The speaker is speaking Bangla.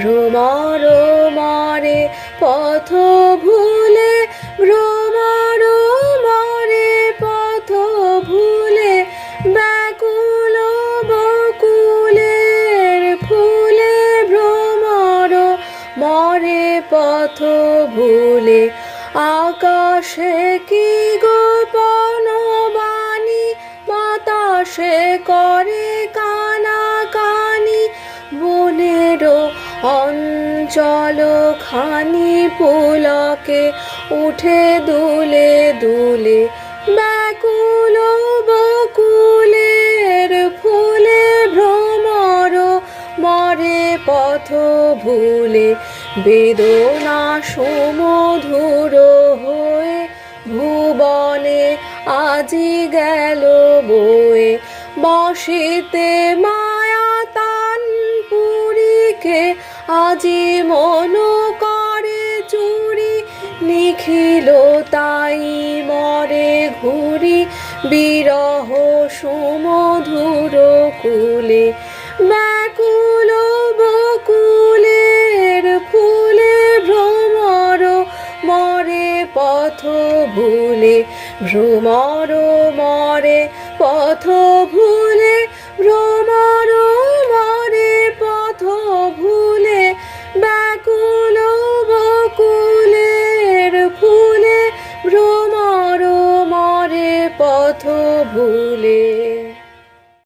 ভ্রমর মরে পথ ভুলে ভ্রমর মরে পথ ভুলে, ব্যাকুল বকুলের ফুলে ভ্রমর মরে পথ ভুলে, আকাশে কি গোপন বাণী, বাতাসে করে কানা অঞ্চল খানি পুলকে উঠে দুলে দুলে, ব্যাকুল বকুলের ফুলে ভ্রমর মরে পথ ভুলে, বেদনা সমধুর হয়ে ভুবনে আজি গেল বয়ে, বসিতে মায়া তান পুরীকে আজি মন করে চুরি, নিখিল তাই মরে ঘুরি। বিরহ সুমধুর কুলে, ব্যাকুল বকুলের ফুলে ভ্রমর মরে পথ ভুলে, ভ্রমর মরে পথ ভুলে পথ ভুলে